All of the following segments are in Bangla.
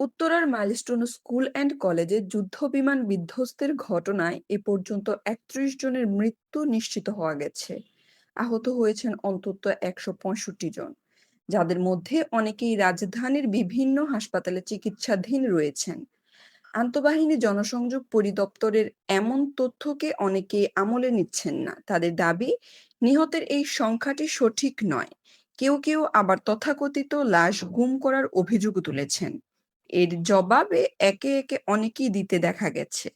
উত্তরার মাইলস্টোন স্কুল অ্যান্ড কলেজে যুদ্ধবিমান বিধ্বস্তের ঘটনায় এ পর্যন্ত ৩১ জনের মৃত্যু নিশ্চিত হওয়া গেছে। আহত হয়েছেন অন্তত ১৬৫ জন, যাদের মধ্যে অনেকেই রাজধানীর বিভিন্ন হাসপাতালে চিকিৎসাধীন রয়েছেন। আন্তঃবাহিনী জনসংযোগ পরিদপ্তরের এমন তথ্যকে অনেকেই আমলে নিচ্ছেন না। তাদের দাবি, নিহতের এই সংখ্যাটি সঠিক নয়। কেউ, কেউ আবার তথাকথিত লাশ গুম করার অভিযোগ তুলেছেন। এর জবাবে একে, একে অনেকেই দিতে দেখা গেছে।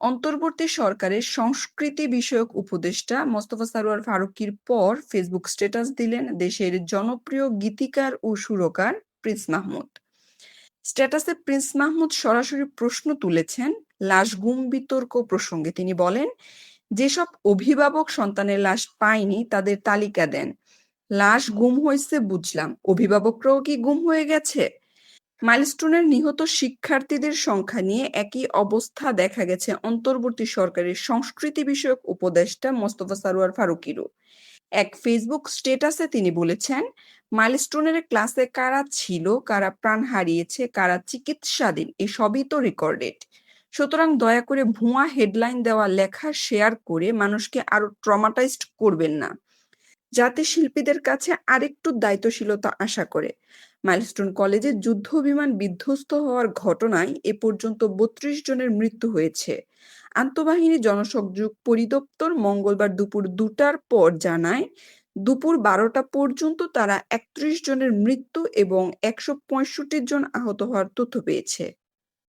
অন্তর্বর্তী সরকারের সংস্কৃতি বিষয়ক উপদেষ্টা মোস্তফা সরোয়ার ফারুকীর পর ফেসবুক স্ট্যাটাস দিলেন দেশের জনপ্রিয় গীতিকার ও সুরকার প্রিন্স মাহমুদ। স্ট্যাটাসে প্রিন্স মাহমুদ সরাসরি প্রশ্ন তুলেছেন লাশ গুম বিতর্ক প্রসঙ্গে। তিনি বলেন, "যেসব অভিভাবক সন্তানের লাশ পায়নি তাদের তালিকা দেন। লাশ গুম হয়েছে বুঝলাম, অভিভাবকরাও কি গুম হয়ে গেছে?" মাইলস্টোনের নিহত শিক্ষার্থীদের সংখ্যা নিয়ে একই অবস্থা দেখা গেছে অন্তর্বর্তী সরকারের সংস্কৃতি বিষয়ক উপদেষ্টা মোস্তফা সারোয়ার ফারুকিরও এক ফেসবুক স্ট্যাটাসে তিনি বলেছেন, "মাইলস্টোনের ক্লাসে কারা ছিল, কারা প্রাণ হারিয়েছে, কারা চিকিৎসাধীন এসবই তো রেকর্ডেড। সুতরাং দয়া করে ভুয়া হেডলাইন দেওয়া লেখা শেয়ার করে মানুষকে আরও ট্রমাটাইজড করবেন না। যাতে শিল্পীদের কাছে আরেকটু দায়িত্বশীলতা আশা করে।" মাইলস্টোন কলেজে যুদ্ধ বিমান বিধ্বস্ত হওয়ার ঘটনায় এ পর্যন্ত ৩২ জনের মৃত্যু হয়েছে। আন্তঃবাহিনী জনসংযোগ পরিদপ্তর মঙ্গলবার দুপুর দুটার পর জানায়, দুপুর ১২টা পর্যন্ত তারা ৩১ জনের মৃত্যু এবং ১৬৫ জন আহত হওয়ার তথ্য পেয়েছে।